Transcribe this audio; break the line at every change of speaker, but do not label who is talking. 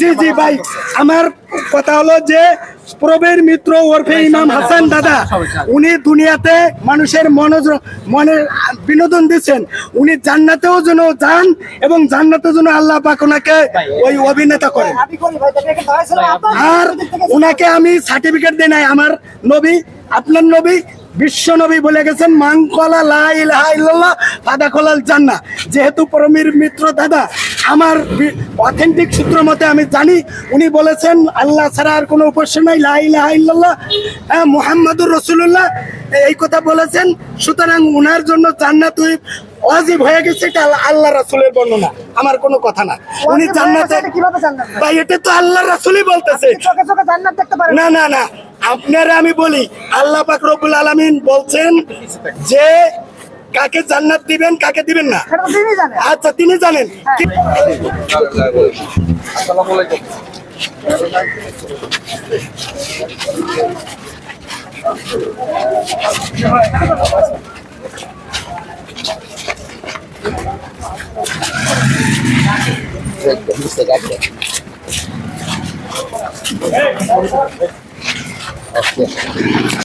জি জি ভাই আমার কথা হলো যে প্রবীর মিত্র ওরফে ইমাম হাসান দাদা উনি দুনিয়াতে মানুষের মনোজ মনে বিনোদন দিচ্ছেন। উনি জান্নাতেও যেন যান এবং জান্নাতেও যেন আল্লাহ পাক ওনাকে ওই অভিনেতা করেন। আর ওনাকে আমি সার্টিফিকেট দিই নাই আমার নবী আপনার নবী বিশ্ব নবী বলে গেছেন মাংকলা লা ইলাহা ইল্লাল্লাহ ফাদা কলাল জান্না যেহেতু পরমীর মিত্র দাদা আমার অথেন্টিক সূত্র মতে আমি জানি উনি বলেছেন আল্লাহ ছাড়া আর কোনো উপাস্য নাই লা ইলাহা হ্যাঁ, মুহাম্মাদুর রসুল্লাহ এই কথা বলেছেন সুতরাং উনার জন্য জান্নাত অজীব হয়ে গেছে এটা আল্লাহ- রাসূলের বর্ণনা আমার কোনো কথা না। উনি জান্নাতে ভাই এটা তো আল্লাহ রাসূলই বলতেছে। না না না আপনারা আমি বলি আল্লাহ পাক রব্বুল আলামিন বলছেন যে কাকে জান্নাত দিবেন কাকে দিবেন না? আচ্ছা তিনি জানেন।
আসসালামু আলাইকুম